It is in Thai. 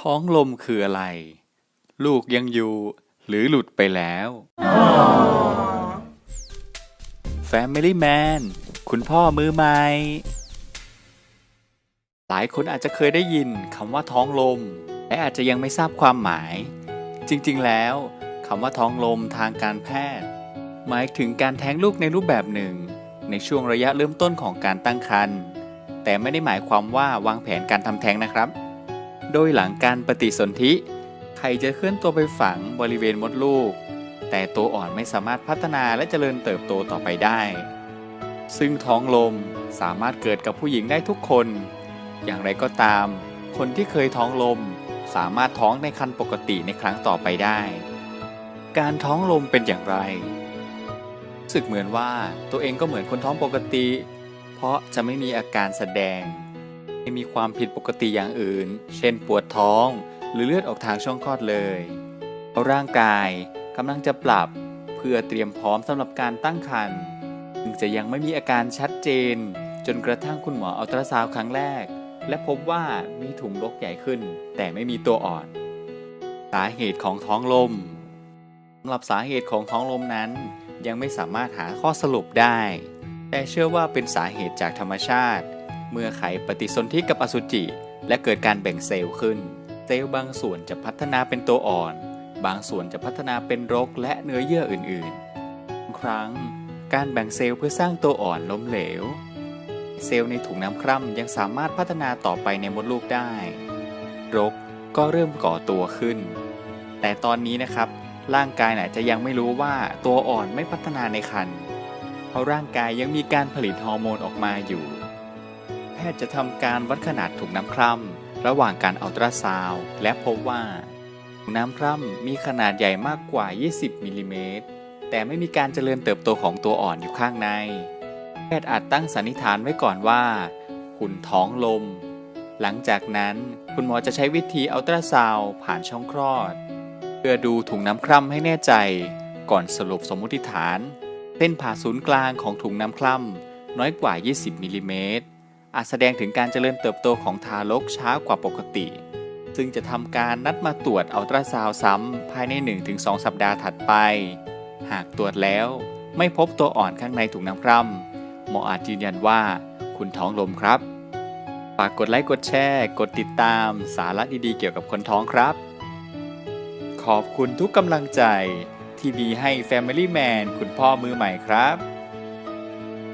ท้องลมคืออะไร ลูกยังอยู่ หรือหลุดไปแล้ว Family Man คุณพ่อมือใหม่ หลายคนอาจจะเคยได้ยินคำว่าท้องลม และอาจจะยังไม่ทราบความหมาย จริงๆแล้วคำว่าท้องลมทางการแพทย์ หมายถึงการแท้งลูกในรูปแบบหนึ่ง ในช่วงระยะเริ่มต้นของการตั้งครรภ์แต่ไม่ได้หมายความว่าวางแผนการทำแท้งนะครับ โดยหลังการปฏิสนธิไข่จะเคลื่อนตัวไปฝังบริเวณมดลูก แต่ตัวอ่อนไม่สามารถพัฒนาและเจริญเติบโตต่อไปได้ ซึ่งท้องลมสามารถเกิดกับผู้หญิงได้ทุกคน อย่างไรก็ตาม คนที่เคยท้องลมสามารถท้องในครรภ์ปกติในครั้งต่อไปได้ การท้องลมเป็นอย่างไรรู้สึกเหมือนว่าตัวเองก็เหมือนคนท้องปกติ เพราะจะไม่มีอาการแสดง ม่มีความผิดปกติอย่างอื่น เช่นปวดท้อง หรือเลือดออกทางช่องคลอดเลยเราะร่างกายกำลังจะปรับเพื่อเตรียมพร้อมสำหรับการตั้งครรภ์ถึงจะยังไม่มีอาการชัดเจน จนกระทั่งคุณหมออัลตราซาวครั้งแรก และพบว่ามีถุงรกใหญ่ขึ้น แต่ไม่มีตัวอ่อน สาเหตุของท้องลมสำหรับสาเหตุของท้องลมนั้น ยังไม่สามารถหาข้อสรุปได้ แต่เชื่อว่าเป็นสาเหตุจากธรรมชาติ เมื่อไข่ปฏิสนธิกับอสุจิ และเกิดการแบ่งเซลล์ขึ้น เซลล์บางส่วนจะพัฒนาเป็นตัวอ่อน บางส่วนจะพัฒนาเป็นรกและเนื้อเยื่ออื่นๆบางครั้ง การแบ่งเซลล์เพื่อสร้างตัวอ่อนล้มเหลว เซลล์ในถุงน้ำคร่ำยังสามารถพัฒนาต่อไปในมดลูกได้ รกก็เริ่มก่อตัวขึ้น แต่ตอนนี้นะครับ ร่างกายน่ะจะยังไม่รู้ว่าตัวอ่อนไม่พัฒนาในครรภ์เพราะร่างกายยังมีการผลิตฮอร์โมนออกมาอยู่ พทย์จะทำการวัดขนาดถุงน้ำคร่ำระหว่างการอัลตราซาวด์และพบว่าถุงน้ำคร่ำมีขนาดใหญ่มากกว่า 20มิลลิเมตรแต่ไม่มีการเจริญเติบโตของตัวอ่อนอยู่ข้างใน แพทย์อาจตั้งสันนิษฐานไว้ก่อนว่า คุณท้องลม หลังจากนั้นคุณหมอจะใช้วิธีอัลตราซาวด์ผ่านช่องคลอด เพื่อดูถุงน้ำคร่ำให้แน่ใจ ก่อนสรุปสมมติฐานเส้นผ่าศูนย์กลางของถุงน้ำคร่ำน้อยกว่า 20มิลลิเมตร อาจแสดงถึงการเจริญเติบโตของทารกช้ากว่าปกติ ซึ่งจะทำการนัดมาตรวจอัลตราซาวด์ซ้ำภายใน 1-2 สัปดาห์ถัดไป หากตรวจแล้วไม่พบตัวอ่อนข้างในถุงน้ำคร่ำหมออาจยืนยันว่าคุณท้องลมครับฝากกดไลค์กดแชร์ กดติดตามสาระดีๆเกี่ยวกับคนท้องครับ ขอบคุณทุกกำลังใจที่มีให้ Family Man คุณพ่อมือใหม่ครับ